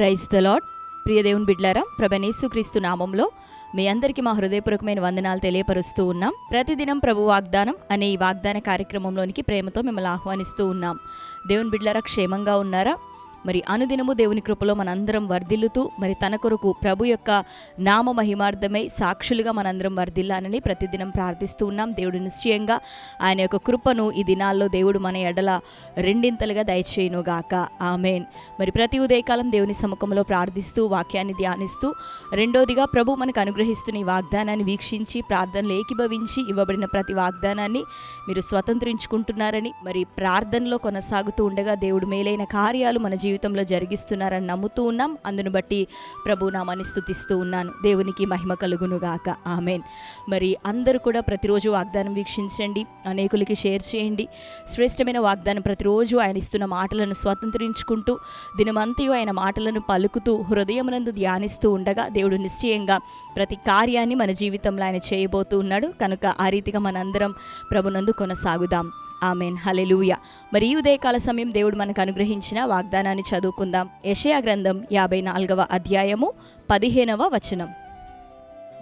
Praise the lord ప్రియ దేవుని బిడ్లారా ప్రభనేసు క్రీస్తు నామంలో మీ అందరికీ మా హృదయపూర్వకమైన వందనాలు తెలియపరుస్తూ ఉన్నాం. ప్రతిదినం ప్రభు వాగ్దానం అనే ఈ వాగ్దాన కార్యక్రమంలోనికి ప్రేమతో మిమ్మల్ని ఆహ్వానిస్తూ ఉన్నాం. దేవుని బిడ్లారా క్షేమంగా ఉన్నారా? మరి అనుదినము దేవుని కృపలో మనందరం వర్ధిల్లుతూ మరి తన కొరకు ప్రభు యొక్క నామ మహిమార్థమై సాక్షులుగా మనందరం వర్ధిల్లానని ప్రతిదినం ప్రార్థిస్తూ ఉన్నాం. దేవుడు నిశ్చయంగా ఆయన యొక్క కృపను ఈ దినాల్లో దేవుడు మన ఎడల రెండింతలుగా దయచేయునుగాక. ఆమెన్. మరి ప్రతి ఉదయకాలం దేవుని సముఖంలో ప్రార్థిస్తూ వాక్యాన్ని ధ్యానిస్తూ రెండోదిగా ప్రభు మనకు అనుగ్రహిస్తున్న ఈ వాగ్దానాన్ని వీక్షించి ప్రార్థనలు ఏకీభవించి ఇవ్వబడిన ప్రతి వాగ్దానాన్ని మీరు స్వతంత్రించుకుంటున్నారని మరి ప్రార్థనలో కొనసాగుతూ ఉండగా దేవుడు మేలైన కార్యాలు మన జీవితంలో జరిగిస్తున్నారని నమ్ముతూ ఉన్నాం. అందును బట్టి ప్రభు నామాన్ని స్థుతిస్తూ ఉన్నాను. దేవునికి మహిమ కలుగునుగాక. ఆమెన్. మరి అందరూ కూడా ప్రతిరోజు వాగ్దానం వీక్షించండి. అనేకులకి షేర్ చేయండి. శ్రేష్టమైన వాగ్దానం ప్రతిరోజు ఆయన ఇస్తున్న మాటలను స్వతంత్రించుకుంటూ దినమంతయు ఆయన మాటలను పలుకుతూ హృదయమునందు ధ్యానిస్తూ ఉండగా దేవుడు నిశ్చయంగా ప్రతి కార్యాన్ని మన జీవితంలో ఆయన చేయబోతూ ఉన్నాడు. కనుక ఆ రీతిగా మనందరం ప్రభునందు కొనసాగుదాం. ఆమెన్. హలెలూయ మరి ఈ ఉదయకాల సమయం దేవుడు మనకు అనుగ్రహించిన వాగ్దానాన్ని చదువుకుందాం. యషయా గ్రంథం యాభై నాలుగవ అధ్యాయము పదిహేనవ వచనం.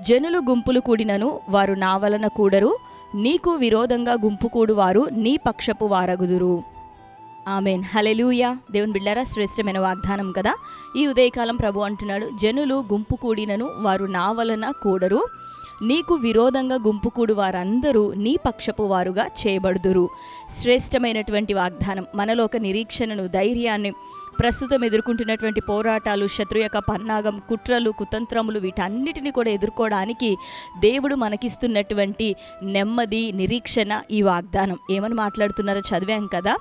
జనులు గుంపులు కూడినను వారు నా వలన కూడరు నీకు విరోధంగా గుంపు కూడువారు నీ పక్షపు వారగుదురు. ఆమెన్. హలెలూయ దేవుని బిళ్ళారా శ్రేష్టమైన వాగ్దానం కదా. ఈ ఉదయకాలం ప్రభు అంటున్నాడు జనులు గుంపు కూడినను వారు నా వలన కూడరు నీకు విరోధంగా గుంపుకూడు వారందరూ నీ పక్షపు వారుగా చేయబడుదురు. శ్రేష్టమైనటువంటి వాగ్దానం. మనలో ఒక నిరీక్షణను ధైర్యాన్ని ప్రస్తుతం ఎదుర్కొంటున్నటువంటి పోరాటాలు శత్రు యొక్క పన్నాగం కుట్రలు కుతంత్రములు వీటన్నిటిని కూడా ఎదుర్కోవడానికి దేవుడు మనకిస్తున్నటువంటి నెమ్మది నిరీక్షణ ఈ వాగ్దానం. ఏమని మాట్లాడుతున్నారో చదివాం కదా.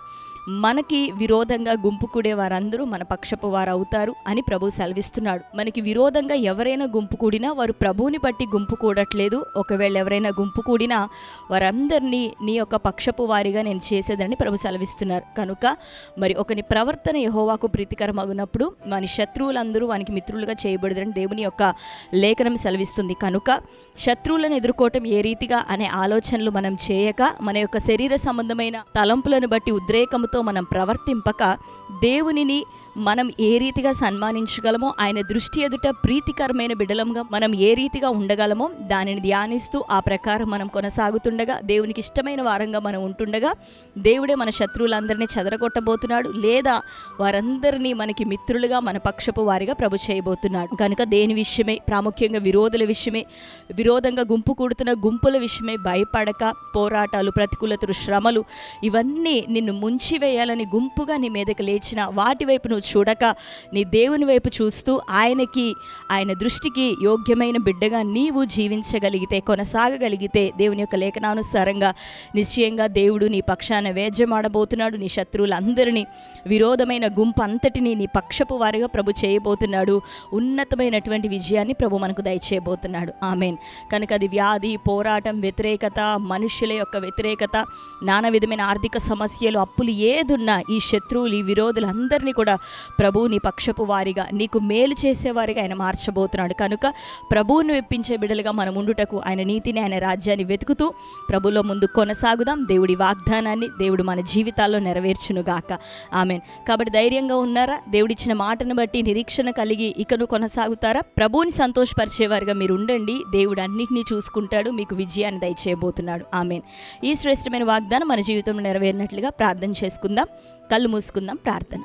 మనకి విరోధంగా గుంపు కూడే వారందరూ మన పక్షపు వారు అవుతారు అని ప్రభు సెలవిస్తున్నాడు. మనకి విరోధంగా ఎవరైనా గుంపు కూడినా వారు ప్రభువుని బట్టి గుంపు కూడట్లేదు. ఒకవేళ ఎవరైనా గుంపు కూడినా వారందరినీ నీ యొక్క పక్షపు వారిగా నేను చేసేదని ప్రభు సెలవిస్తున్నారు. కనుక మరి ఒకని ప్రవర్తన యహోవాకు ప్రీతికరమగునప్పుడు వాని శత్రువులందరూ వానికి మిత్రులుగా చేయబడదని దేవుని యొక్క లేఖనం సెలవిస్తుంది. కనుక శత్రువులను ఎదుర్కోవటం ఏ రీతిగా అనే ఆలోచనలు మనం చేయక మన యొక్క శరీర సంబంధమైన తలంపులను బట్టి ఉద్రేకంతో మనం ప్రవర్తింపక దేవునిని మనం ఏ రీతిగా సన్మానించగలమో ఆయన దృష్టి ఎదుట ప్రీతికరమైన బిడలంగా మనం ఏ రీతిగా ఉండగలమో దానిని ధ్యానిస్తూ ఆ ప్రకారం మనం కొనసాగుతుండగా దేవునికి ఇష్టమైన వారంగా మనం ఉంటుండగా దేవుడే మన శత్రువులందరినీ చెదరగొట్టబోతున్నాడు లేదా వారందరినీ మనకి మిత్రులుగా మన పక్షపు వారిగా ప్రభు చేయబోతున్నాడు. కనుక దేని విషయమే? ప్రాముఖ్యంగా విరోధుల విషయమే. విరోధంగా గుంపు కూడుతున్న గుంపుల విషయమే భయపడక పోరాటాలు ప్రతికూలతలు శ్రమలు ఇవన్నీ నిన్ను ముంచివేయాలని గుంపుగా నీ మీదకి లేచిన వాటి వైపు నువ్వు చూడక నీ దేవుని వైపు చూస్తూ ఆయనకి ఆయన దృష్టికి యోగ్యమైన బిడ్డగా నీవు జీవించగలిగితే కొనసాగగలిగితే దేవుని యొక్క లేఖనానుసారంగా నిశ్చయంగా దేవుడు నీ పక్షాన వేద్యమాడబోతున్నాడు. నీ శత్రువులందరినీ విరోధమైన గుంపు అంతటిని నీ పక్షపు వారిగా ప్రభు చేయబోతున్నాడు. ఉన్నతమైనటువంటి విజయాన్ని ప్రభు మనకు దయచేయబోతున్నాడు. ఆమెన్. కనుక అది వ్యాధి పోరాటం వ్యతిరేకత మనుషుల యొక్క వ్యతిరేకత నానా విధమైన ఆర్థిక సమస్యలు అప్పులు ఏదున్నా ఈ శత్రువులు ఈ విరోధులు అందరినీ కూడా ప్రభు నీ పక్షపు వారిగా నీకు మేలు చేసేవారిగా ఆయన మార్చబోతున్నాడు. కనుక ప్రభువును మెప్పించే బిడలుగా మనం ఉండుటకు ఆయన నీతిని ఆయన రాజ్యాన్ని వెతుకుతూ ప్రభులో ముందు కొనసాగుదాం. దేవుడి వాగ్దానాన్ని దేవుడు మన జీవితాల్లో నెరవేర్చునుగాక. ఆమెన్. కాబట్టి ధైర్యంగా ఉన్నారా? దేవుడిచ్చిన మాటను బట్టి నిరీక్షణ కలిగి ఇకను కొనసాగుతారా? ప్రభువుని సంతోషపరిచేవారుగా మీరు ఉండండి. దేవుడు అన్నింటినీ చూసుకుంటాడు. మీకు విజయాన్ని దయచేయబోతున్నాడు. ఆమెన్. ఈ శ్రేష్టమైన వాగ్దానం మన జీవితంలో నెరవేరినట్లుగా ప్రార్థన చేసుకుందాం. కళ్ళు మూసుకుందాం. ప్రార్థన.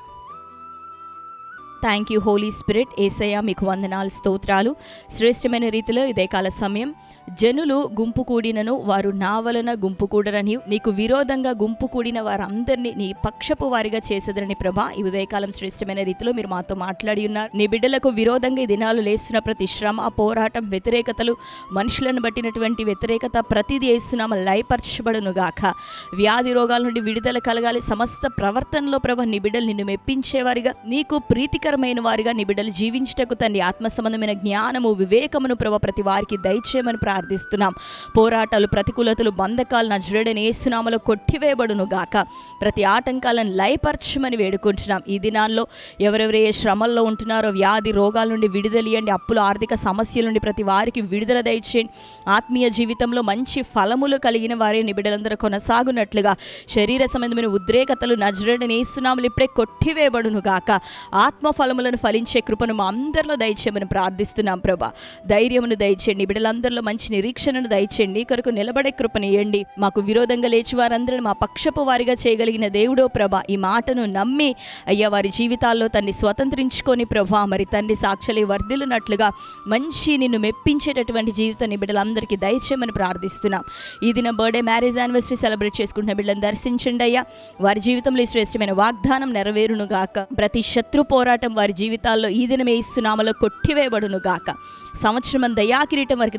Thank you holy spirit Yesayya మీకు వందనాలు స్తోత్రాలు. శ్రేష్టమైన రీతిలో ఇదే కాల సమయం. జనులు గుంపు కూడినను వారు నా వలన గుంపు కూడరని నీకు విరోధంగా గుంపు కూడిన వారందరినీ నీ పక్షపు వారిగా చేసేదరని ప్రభా ఈ ఉదయకాలం శ్రేష్టమైన రీతిలో మీరు మాతో మాట్లాడి ఉన్నారు. నీ బిడ్డలకు విరోధంగా ఈ దినాలు లేస్తున్న ప్రతి శ్రమ పోరాటం వ్యతిరేకతలు మనుషులను బట్టినటువంటి వ్యతిరేకత ప్రతిదీ వేస్తున్నామ లయపరచబడును గాక వ్యాధి రోగాల నుండి విడుదల కలగాలి. సమస్త ప్రవర్తనలో ప్రభ నీ బిడ్డలు నిన్ను మెప్పించేవారిగా నీకు ప్రీతికరమైన వారిగా నీ బిడ్డలు జీవించుటకు తండ్రి ఆత్మ సంబంధమైన జ్ఞానము వివేకమును ప్రభ ప్రతి వారికి దయచేయమని ప్రార్థిస్తున్నాం. పోరాటాలు ప్రతికూలతలు బంధకాలు నజరుడని ఏసునామలో కొట్టివేయబడును గాక ప్రతి ఆటంకాలను లయపరచమని వేడుకుంటున్నాం. ఈ దినాల్లో ఎవరెవరు ఏ శ్రమల్లో ఉంటున్నారో వ్యాధి రోగాల నుండి విడుదలియండి అప్పులు ఆర్థిక సమస్యల నుండి ప్రతి వారికి విడుదల దయచేయండి. ఆత్మీయ జీవితంలో మంచి ఫలములు కలిగిన వారి నిబిడలందరూ కొనసాగునట్లుగా శరీర సంబంధమైన ఉద్రేకతలు నజరడని ఏసునాములు ఇప్పుడే కొట్టివేయబడును గాక ఆత్మ ఫలములను ఫలించే కృపను మా అందరిలో దయచేయమని ప్రార్థిస్తున్నాం ప్రభా. ధైర్యమును దయచేయండి. బిడ్డలందరిలో మంచి మంచి నిరీక్షణను దయచేయండి. కొరకు నిలబడే కృపనియండి మాకు విరోధంగా లేచి వారందరిని మా పక్షపు వారిగా చేయగలిగిన దేవుడో ప్రభ ఈ మాటను నమ్మి అయ్యా వారి జీవితాల్లో తన్ని స్వతంత్రించుకొని ప్రభా మరి తండ్రి సాక్షలి వర్ధిల్లునట్లుగా మంచి నిన్ను మెప్పించేటటువంటి జీవితాన్ని బిడ్డలందరికీ దయచేయమని ప్రార్థిస్తున్నాం. ఈ దిన బర్త్డే మ్యారేజ్ యానివర్సరీ సెలబ్రేట్ చేసుకుంటున్న బిడ్డలను దర్శించండి అయ్యా. వారి జీవితంలో ఈ శ్రేష్టమైన వాగ్దానం నెరవేరును గాక. ప్రతి శత్రు పోరాటం వారి జీవితాల్లో ఈ దినమే ఇస్తున్నామలో కొట్టివేయబడును గాక. సంవత్సరం దయాకిరీటం వారికి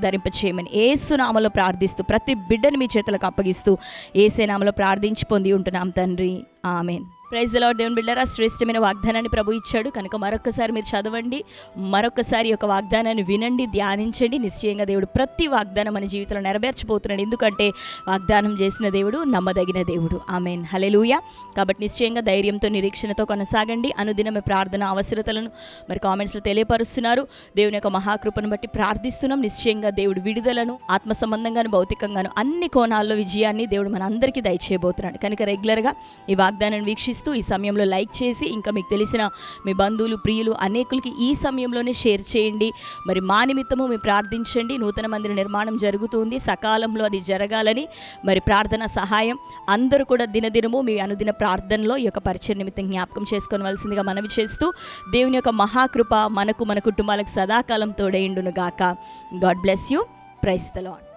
చేయమని ఏసునామలో ప్రార్థిస్తూ ప్రతి బిడ్డను మీ చేతులకు అప్పగిస్తూ ఏసేనామలో ప్రార్థించి పొంది ఉంటున్నాం తండ్రి. ఆమెన్. ప్రైజ్ లార్డ్ దేవుని బిళ్ళరా శ్రేష్టమైన వాగ్దానాన్ని ప్రభు ఇచ్చాడు. కనుక మరొకసారి మీరు చదవండి. మరొకసారి యొక్క వాగ్దానాన్ని వినండి ధ్యానించండి. నిశ్చయంగా దేవుడు ప్రతి వాగ్దానం మన జీవితంలో నెరవేర్చబోతున్నాడు. ఎందుకంటే వాగ్దానం చేసిన దేవుడు నమ్మదగిన దేవుడు. ఆమెన్ హలెలూయ కాబట్టి నిశ్చయంగా ధైర్యంతో నిరీక్షణతో కొనసాగండి. అనుదినమే ప్రార్థన అవసరతలను మరి కామెంట్స్లో తెలియపరుస్తున్నారు. దేవుని యొక్క మహాకృపను బట్టి ప్రార్థిస్తున్నాం. నిశ్చయంగా దేవుడు విడుదలను ఆత్మ సంబంధంగాను భౌతికంగాను అన్ని కోణాల్లో విజయాన్ని దేవుడు మనందరికీ దయచేయబోతున్నాడు. కనుక రెగ్యులర్గా ఈ వాగ్దానాన్ని వీక్షిస్తూ ఈ సమయంలో లైక్ చేసి ఇంకా మీకు తెలిసిన మీ బంధువులు ప్రియులు అనేకులకి ఈ సమయంలోనే షేర్ చేయండి. మరి మా నిమిత్తము మీరు ప్రార్థించండి. నూతన మందిర నిర్మాణం జరుగుతుంది. సకాలంలో అది జరగాలని మరి ప్రార్థన సహాయం. అందరూ కూడా దినదినము మీ అనుదిన ప్రార్థనలో ఈ యొక్క పరిచయ నిమిత్తం జ్ఞాపకం చేసుకోవలసిందిగా మనవి చేస్తూ దేవుని యొక్క మహాకృప మనకు మన కుటుంబాలకు సదాకాలం తోడైండును గాక god bless you. Praise the lord